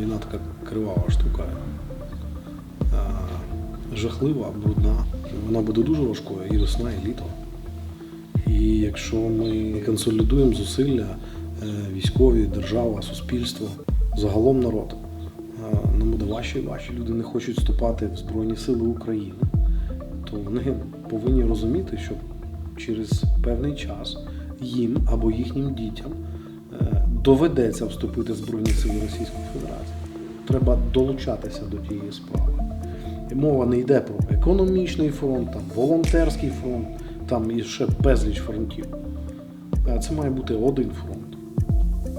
Війна така кривава штука. Жахлива, брудна. Вона буде дуже важкою і весна, і літо. І якщо ми консолідуємо зусилля е, військові, держава, суспільство, загалом народ, е, нам буде важче і важче. Люди не хочуть вступати в Збройні Сили України, то вони повинні розуміти, що через певний час їм або їхнім дітям доведеться вступити в Збройні Сили Російської Федерації. Треба долучатися до тієї справи. І мова не йде про економічний фронт, там, волонтерський фронт, там і ще безліч фронтів. Це має бути один фронт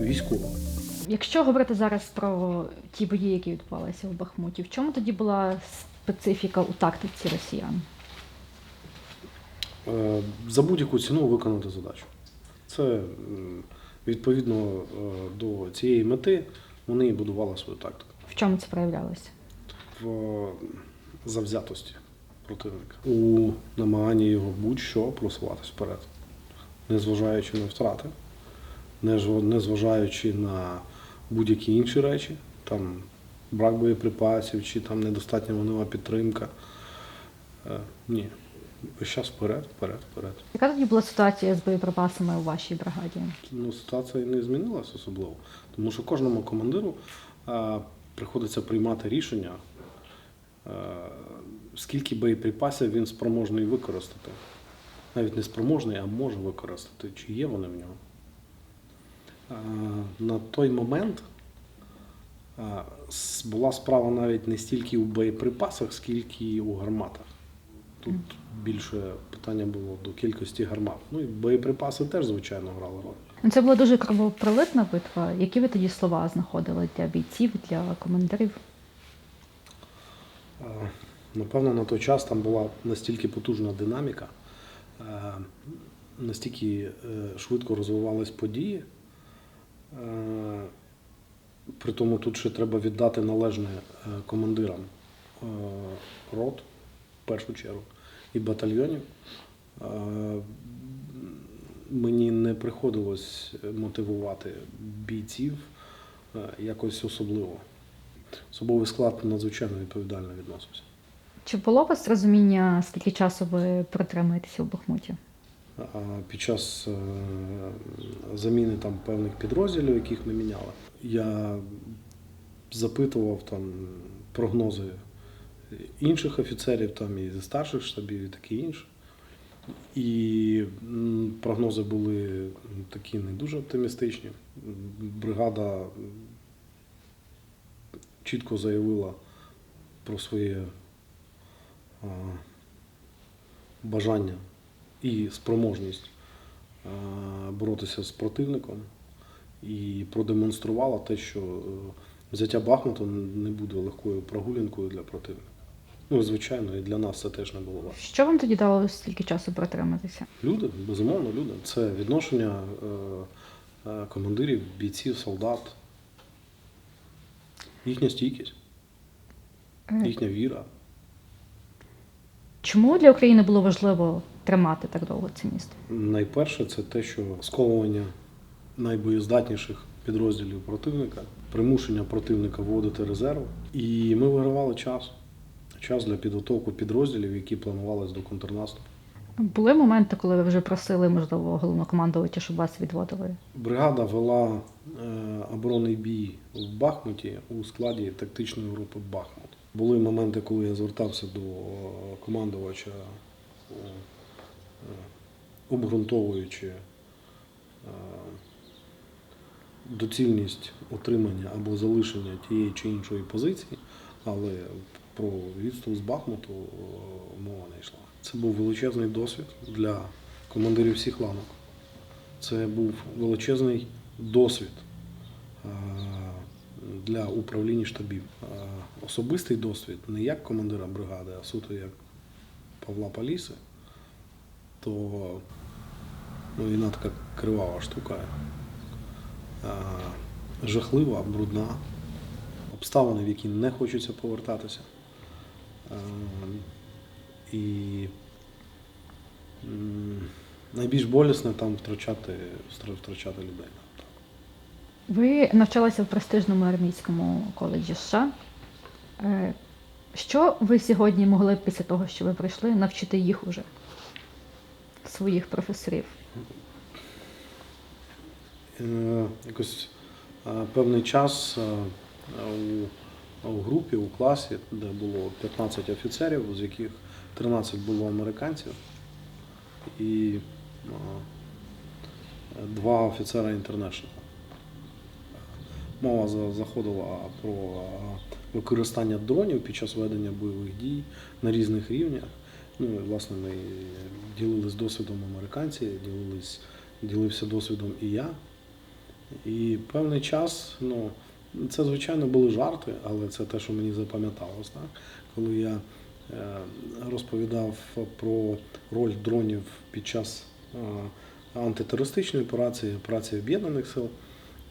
військовий. Якщо говорити зараз про ті бої, які відбувалися в Бахмуті, в чому тоді була специфіка у тактиці росіян? Е, За будь-яку ціну виконати задачу. Це відповідно е, до цієї мети вони і будували свою тактику В чому це проявлялося? в завзятості противника у намаганні його будь-що просуватись вперед, незважаючи на втрати, незважаючи на будь-які інші речі, там брак боєприпасів чи там недостатня вогнева підтримка. Е, Ні. Весь час вперед, вперед, вперед. Яка тоді була ситуація з боєприпасами у вашій бригаді? Ну, ситуація не змінилася особливо, тому що кожному командиру е, приходиться приймати рішення, е, скільки боєприпасів він спроможний використати. Навіть не спроможний, а може використати, чи є вони в нього. Е, на той момент була справа навіть не стільки у боєприпасах, скільки у гарматах. Тут більше питання було до кількості гармат. Ну і боєприпаси теж, звичайно, грали роль. Ну, Це була дуже кровопролитна битва. Які ви тоді слова знаходили для бійців, для командирів? Е, Напевно, на той час там була настільки потужна динаміка, е, настільки е, швидко розвивались події. Е, При тому тут ще треба віддати належне командирам рот, в першу чергу, і батальйонів. Мені не приходилось мотивувати бійців е, якось особливо. Особовий склад надзвичайно відповідально відносився. Чи було у вас розуміння, скільки часу ви протримаєтеся у Бахмуті? Під час е, заміни там певних підрозділів, яких ми міняли, я запитував там прогнози інших офіцерів, там і зі старших штабів, і таке інше. І прогнози були такі не дуже оптимістичні. Бригада чітко заявила про своє бажання і спроможність боротися з противником і продемонструвала те, що е, взяття Бахмуту не буде легкою прогулянкою для противника. Ну, звичайно, і для нас це теж не було важко. Що вам тоді дало стільки часу протриматися? Люди, безумовно, люди. Це відношення е, е, командирів, бійців, солдат, їхня стійкість, Е, їхня віра. Чому для України було важливо тримати так довго це місто? Найперше, це те, що сковування найбоєздатніших підрозділів противника, примушення противника вводити резерв. І ми вигравали час. Час для підготовки підрозділів, які планувалися до контрнаступу. Були моменти, коли ви вже просили, можливо, головнокомандувача, щоб вас відводили? Бригада вела е, оборонний бій в Бахмуті у складі тактичної групи Бахмут. Були моменти, коли я звертався до е, командувача, е, обґрунтовуючи доцільність отримання або залишення тієї чи іншої позиції, але про відступ з Бахмуту е, мова не йшла. Це був величезний досвід для командирів всіх ланок. Це був величезний досвід е, для управління штабів. Е, Особистий досвід не як командира бригади, а суто як Павла Паліси, то ну, війна така кривава штука. Жахлива, брудна, обставини, в які не хочеться повертатися. І найбільш болісне там втрачати, втрачати людей. Ви навчалися в престижному армійському коледжі США. Е, Що ви сьогодні могли б після того, що ви пройшли, навчити їх уже, своїх професорів? Е, Якось е, певний час у, у групі, у класі, де було 15 офіцерів, з яких 13 було американців, і два офіцера інтернешнл. Мова заходила про використання дронів під час ведення бойових дій на різних рівнях. Ну, і, власне, ми ділились досвідом американці, ділились, ділився досвідом і я. І певний час, ну, це, звичайно, були жарти, але це те, що мені запам'яталось. Так? Коли я е, розповідав про роль дронів під час е, антитерористичної операції, операції Об'єднаних сил,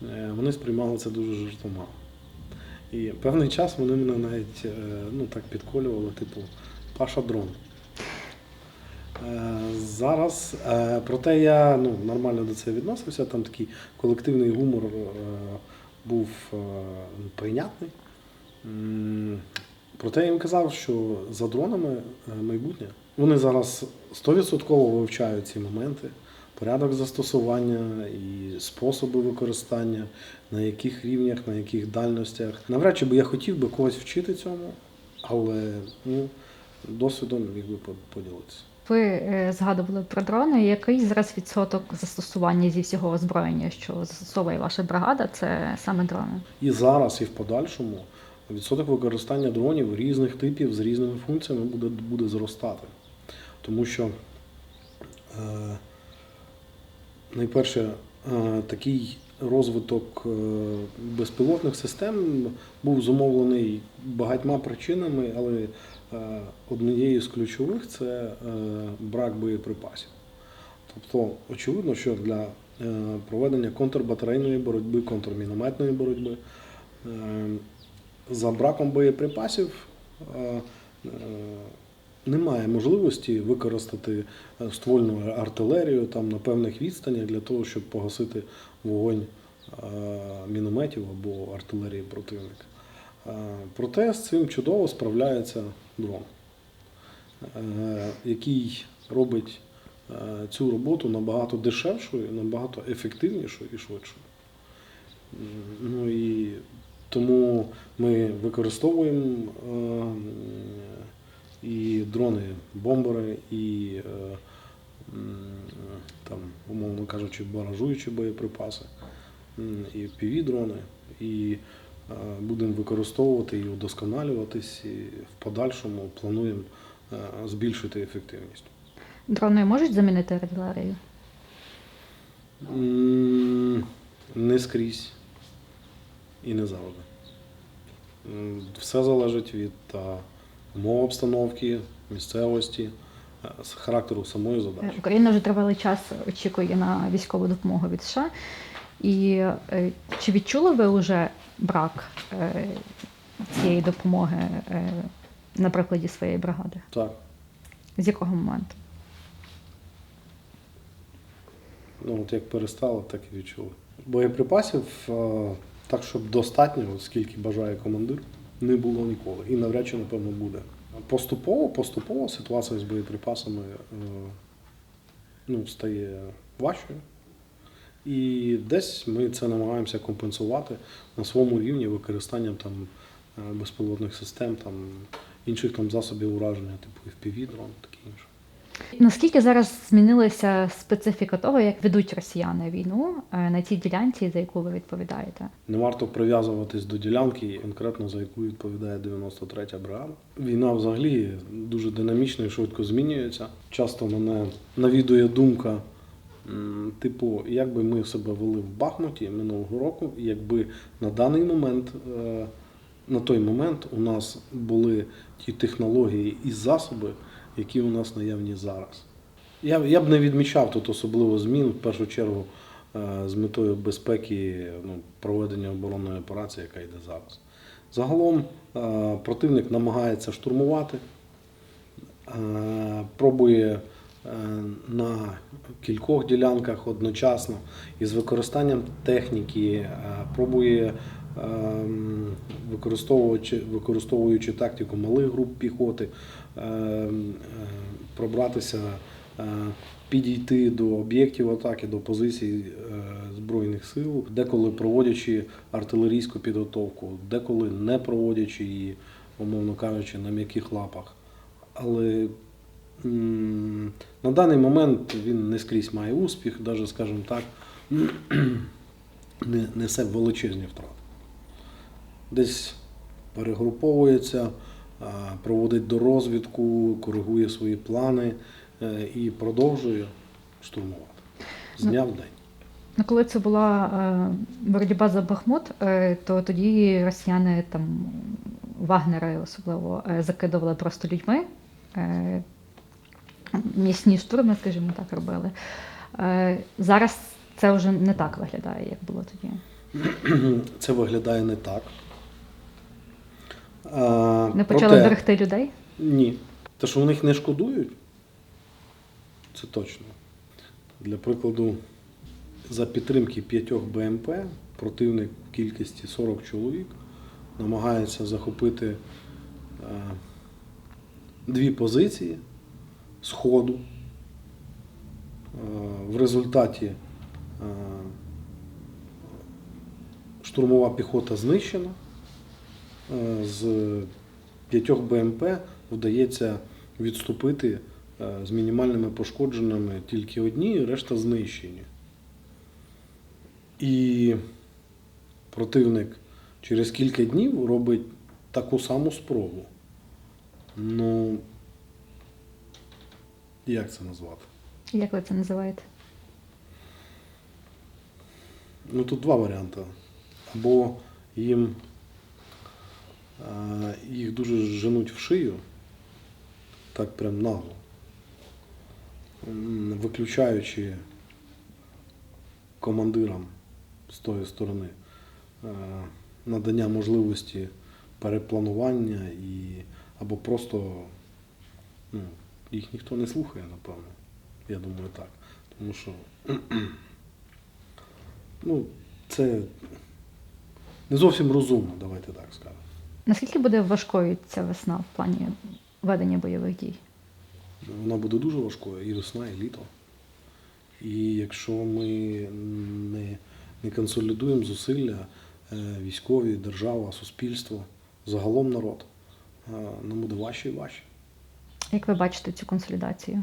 е, вони сприймали це дуже жартома. І певний час вони мене навіть ну, так підколювали, типу, Паша дрон. Зараз, проте я ну, нормально до цього відносився. Там такий колективний гумор був е, прийнятний. Проте я їм казав, що за дронами е, майбутнє. Вони зараз 100% вивчають ці моменти, порядок застосування і способи використання, на яких рівнях, на яких дальностях. Навряд чи би я хотів би когось вчити цьому, але ну, досвідом міг би по- поділитися. Ви е, згадували про дрони. Який зараз відсоток застосування зі всього озброєння, що застосовує ваша бригада, це саме дрони? І зараз, і в подальшому відсоток використання дронів різних типів з різними функціями буде, буде зростати. Тому що е, найперше, е, такий розвиток е, безпілотних систем був зумовлений багатьма причинами, але однією з ключових це е, брак боєприпасів. Тобто, очевидно, що для е, проведення контрбатарейної боротьби, контрмінометної боротьби е, за браком боєприпасів е, е, немає можливості використати е, ствольну артилерію там на певних відстанях для того, щоб погасити вогонь е, мінометів або артилерії противника. Е, Проте з цим чудово справляється дрон, е, який робить е, цю роботу набагато дешевшою, набагато ефективнішою і швидшою. Ну і тому ми використовуємо е, і дрони-бомбери, і, е, там, умовно кажучи, баражуючі боєприпаси, і півдрони, і будемо використовувати і удосконалюватись, і в подальшому плануємо е, збільшити ефективність. Дрони можуть замінити артилерію? Не скрізь і не завжди. Все залежить від умов обстановки, місцевості, е, характеру самої Е, задачі. Україна вже тривалий час очікує на військову допомогу від США. І е, чи відчули ви вже брак е, цієї допомоги е, на прикладі своєї бригади? Так, З якого моменту? ну от як перестало, так і відчули. Боєприпасів е, так, щоб достатньо, скільки бажає командир, не було ніколи. І навряд чи, напевно, буде. Поступово, поступово ситуація з боєприпасами ну, стає важчою. І десь ми це намагаємося компенсувати на своєму рівні використанням там е, безпілотних систем, там інших там засобів ураження, типу FPV, дрон, таке інше. Наскільки зараз змінилася специфіка того, як ведуть росіяни війну е, на цій ділянці, за яку ви відповідаєте? Не варто прив'язуватись до ділянки, конкретно за яку відповідає 93-я бригада. Війна взагалі дуже динамічно і швидко змінюється. Часто мене навідує думка, типу, як би ми себе вели в Бахмуті минулого року, якби на даний момент, е, на той момент у нас були ті технології і засоби, які у нас наявні зараз. Я, я б не відмічав тут особливо змін, в першу чергу, е, з метою безпеки ну, проведення оборонної операції, яка йде зараз. Загалом е, противник намагається штурмувати, пробує на кількох ділянках одночасно із використанням техніки, е, пробує ем, використовуючи, використовуючи тактику малих груп піхоти, е, пробратися, е, підійти до об'єктів атаки, до позицій е, Збройних сил, деколи проводячи артилерійську підготовку, деколи не проводячи її, умовно кажучи, на м'яких лапах. Але на даний момент він не скрізь має успіх, навіть, скажімо так, не несе величезні втрати. Десь перегруповується, проводить дорозвідку, коригує свої плани е, і продовжує штурмувати з дня в день. Ну, коли це була е, боротьба за Бахмут, е, то тоді росіяни там вагнери особливо е, закидували просто людьми. Місні штурми, скажімо так, робили. Е, зараз це вже не так виглядає, як було тоді. Це виглядає не так. А, Не почали проте- берегти людей. Ні. Те, що в них не шкодують, це точно. Для прикладу, за підтримки п'ятьох БМП противник в кількості 40 чоловік намагається захопити е, дві позиції сходу. Е, в результаті е, штурмова піхота знищена. Е, З п'ятьох БМП вдається відступити з мінімальними пошкодженнями тільки одні, решта знищені. І противник через кілька днів робить таку саму спробу. Ну, як це назвати? Як ви це називаєте? Ну тут два варіанти. Або їм е, їх дуже женуть в шию, так прям нагло, виключаючи командирам з тої сторони е, надання можливості перепланування і або просто ну, їх ніхто не слухає, напевно. Я думаю так. Тому що ну, це не зовсім розумно, давайте так скажемо. Наскільки буде важкою ця весна в плані ведення бойових дій? Вона буде дуже важкою і весна, і літо. І якщо ми не, не консолідуємо зусилля е, військові, держава, суспільство, загалом народ, е, нам буде важче і важче. Як ви бачите цю консолідацію?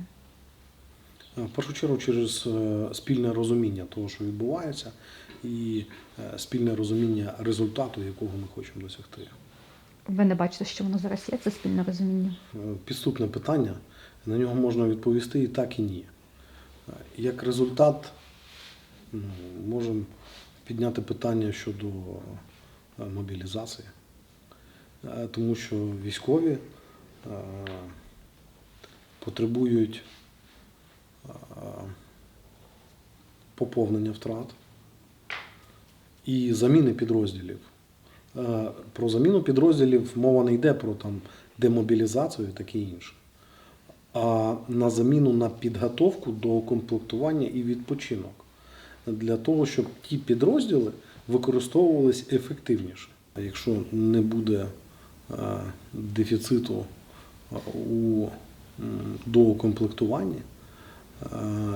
Е, В першу чергу через е, спільне розуміння того, що відбувається, і е, спільне розуміння результату, якого ми хочемо досягти. Ви не бачите, що воно зараз є, це спільне розуміння. Підступне питання, на нього можна відповісти і так, і ні. Як результат, можемо підняти питання щодо мобілізації, тому що військові потребують е, поповнення втрат і заміни підрозділів. Е, Про заміну підрозділів мова не йде про там демобілізацію і таке інше. А на заміну на підготовку до комплектування і відпочинок. Для того, щоб ті підрозділи використовувались ефективніше. Якщо не буде е, дефіциту у м, доукомплектуванні, е,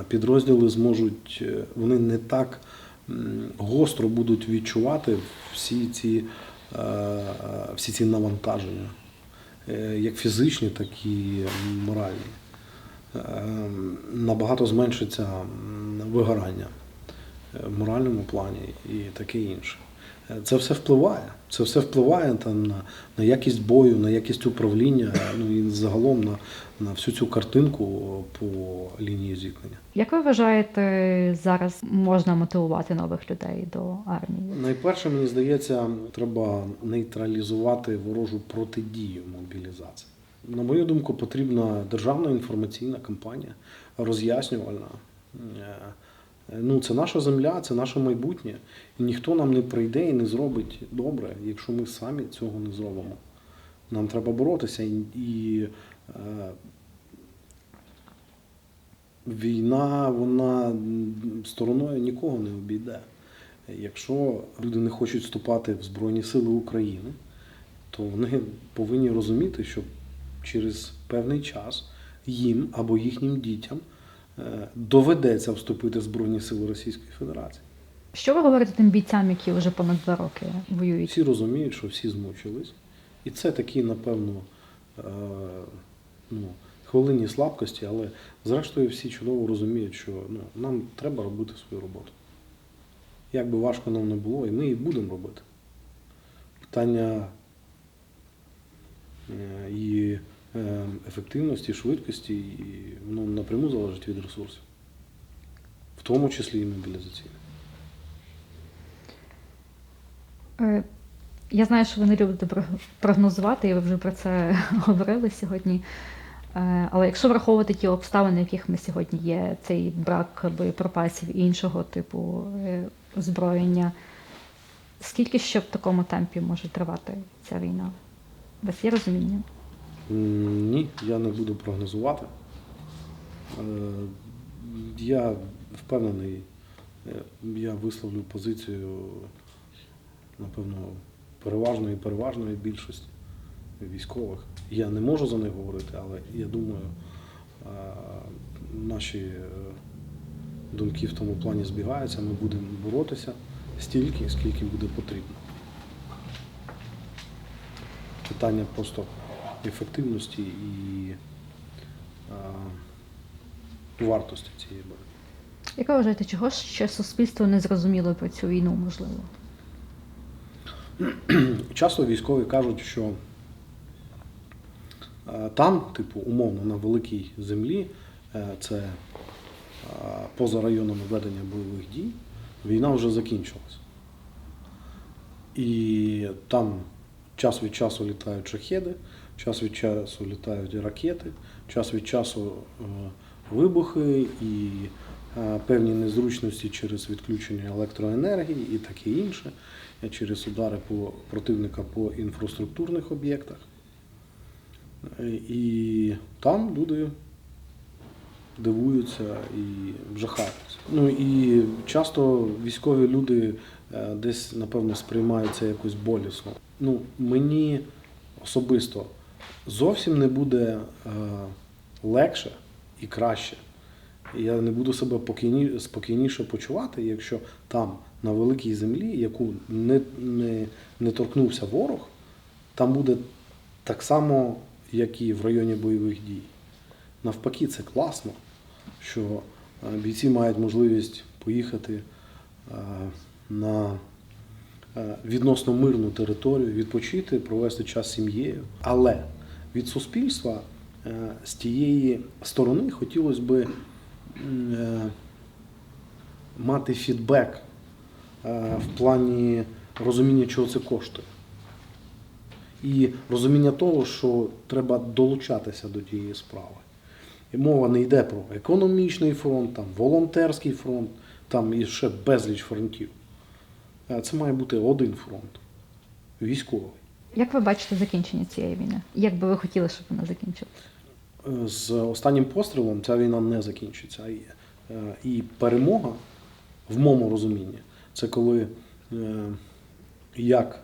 підрозділи зможуть, е, вони не так гостро будуть відчувати всі ці, е, е, всі ці навантаження, е, як фізичні, так і моральні. Е, Набагато зменшиться вигорання е, в моральному плані і таке інше. Е, Це все впливає. Це все впливає там, на, на якість бою, на якість управління, ну і загалом на, на всю цю картинку по лінії зіткнення. Як ви вважаєте, зараз можна мотивувати нових людей до армії? Найперше, мені здається, треба нейтралізувати ворожу протидію мобілізації. На мою думку, потрібна державна інформаційна кампанія, роз'яснювальна. Е, Ну, це наша земля, це наше майбутнє. І ніхто нам не прийде і не зробить добре, якщо ми самі цього не зробимо. Нам треба боротися і, Війна, вона стороною нікого не обійде. Якщо люди не хочуть вступати в Збройні Сили України, то вони повинні розуміти, що через певний час їм або їхнім дітям е, доведеться вступити в Збройні Сили Російської Федерації. Що ви говорите тим бійцям, які вже понад два роки воюють? Всі розуміють, що всі змучились. І це такі, напевно, е, ну, хвилинні слабкості, але зрештою всі чудово розуміють, що ну, нам треба робити свою роботу. Як би важко нам не було, і ми її будемо робити. Питання е, і е, ефективності, швидкості, і воно напряму залежить від ресурсів, в тому числі і мобілізаційних. Я знаю, що ви не любите прогнозувати, і ви вже про це говорили сьогодні. Е, Але якщо враховувати ті обставини, в яких ми сьогодні є, цей брак боєприпасів і іншого типу е, озброєння, скільки ще в такому темпі може тривати ця війна? У вас є розуміння? Ні, я не буду прогнозувати. Е, Я впевнений, я висловлю позицію, напевно, переважної переважної більшості військових. Я не можу за них говорити, але я думаю, е, наші е, думки в тому плані збігаються. Ми будемо боротися стільки, скільки буде потрібно. Питання просто ефективності і вартості цієї боротьби. Як ви вважаєте, чого ще суспільство не зрозуміло про цю війну, можливо? Часто військові кажуть, що е, там, типу, умовно, на великій землі, е, це е, поза районами ведення бойових дій, війна вже закінчилась. І там час від часу літають шахеди, час від часу літають ракети, час від часу вибухи і певні незручності через відключення електроенергії і таке інше, через удари по противника по інфраструктурних об'єктах. Е, І там люди дивуються і жахаються. Ну і часто військові люди е, десь, напевно, сприймають це якось болісно. Ну, мені особисто зовсім не буде е, легше і краще. Я не буду себе спокійніше почувати, якщо там, на великій землі, яку не, не, не торкнувся ворог, там буде так само, як і в районі бойових дій. Навпаки, це класно, що е, бійці мають можливість поїхати е, на е, відносно мирну територію, відпочити, провести час з сім'єю. Але від суспільства з тієї сторони хотілося е, мати фідбек в плані розуміння, чого це коштує. І розуміння того, що треба долучатися до тієї справи. І мова не йде про економічний фронт, там, волонтерський фронт, там і ще безліч фронтів. Е, Це має бути один фронт військовий. Як ви бачите закінчення цієї війни? Як би ви хотіли, щоб вона закінчилася? Е, З останнім пострілом ця війна не закінчиться. Е, І перемога, в моєму розумінні, це коли е, як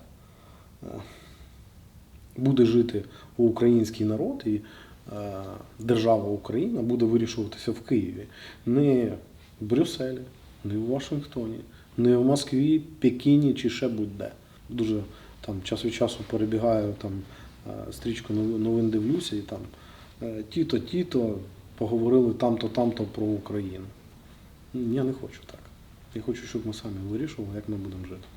е, буде жити український народ і е, держава Україна буде вирішуватися в Києві. Не в Брюсселі, не в Вашингтоні, не в Москві, Пекіні чи ще будь-де. Дуже там час від часу перебігаю там стрічку новин дивлюся і там ті-то, ті-то поговорили там-то, там-то про Україну. Я не хочу так. Я хочу, щоб ми самі вирішували, як ми будемо жити.